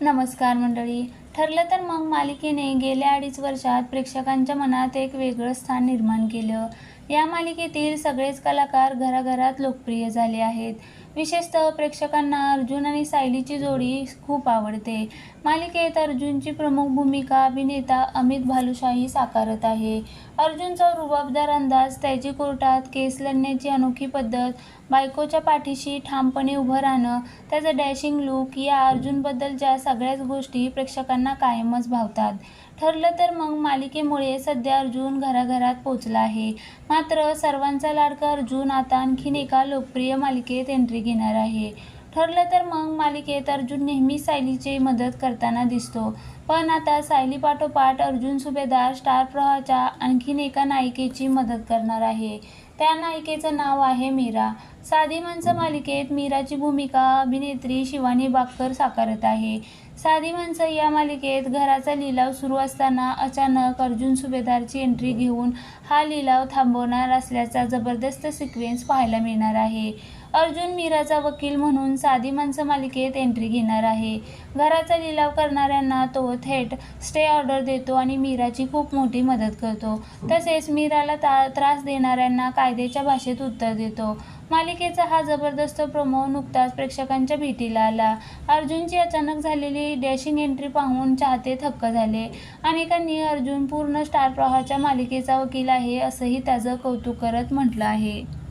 नमस्कार मंडळी. ठरलं तर मग मालिकेने गेल्या अडीच वर्षात प्रेक्षकांच्या मनात एक वेगळं स्थान निर्माण केलं. या मालिकेतील सगळेच कलाकार घराघरात लोकप्रिय झाले आहेत. विशेषतः प्रेक्षकांना अर्जुन आणि सायलीची जोडी खूप आवडते. मालिकेत अर्जुनची प्रमुख भूमिका अभिनेता अमित भालुशाही साकारत आहे. अर्जुनचा रुबाबदार अंदाज त्याची कोर्टात केस लढण्याची अनोखी पद्धत बायकोच्या पाठीशी ठामपणे उभं राहणं त्याचं डॅशिंग लुक या अर्जुनबद्दलच्या सगळ्याच गोष्टी प्रेक्षकांना कायमच भावतात. ठरलं तर मग मालिकेमुळे सध्या अर्जुन घराघरात पोचला आहे. मात्र सर्वांचा लाडका अर्जुन आता आणखीन एका लोकप्रिय मालिकेत एंट्री घेणार आहे. ठरलं तर मग मालिकेत अर्जुन नेहमी सायलीची मदत करताना दिसतो. पण आता सायली पाठोपाठ अर्जुन सुभेदार स्टार प्रवाहाच्या आणखीन एका नायिकेची मदत करणार आहे. त्या नायिकेचं नाव आहे मीरा. साधी माणसं मालिकेत मीराची भूमिका अभिनेत्री शिवानी बागकर साकारत आहे. साधी माणसं या मालिकेत घराचा लिलाव सुरू असताना अचानक अर्जुन सुभेदारची एंट्री घेऊन हा लिलाव थांबवणार असल्याचा जबरदस्त सिक्वेन्स पाहायला मिळणार आहे. अर्जुन मीराचा वकील म्हणून साधी माणसं मालिकेत एंट्री घेणार आहे. घराचा लिलाव करणाऱ्यांना तो थेट स्टे ऑर्डर देतो आणि मीराची खूप मोठी मदत करतो. तसेच मीराला ता त्रास देणाऱ्यांना कायद्याच्या भाषेत उत्तर देतो. मालिकेचा हा जबरदस्त प्रोमो नुकताच प्रेक्षकांच्या भेटीला आला. अर्जुनची अचानक झालेली डॅशिंग एंट्री पाहून चाहते थक्क झाले. अनेकांनी अर्जुन पूर्ण स्टार प्रवाहाच्या मालिकेचा वकील आहे असंही त्याचं कौतुक करत म्हटलं आहे.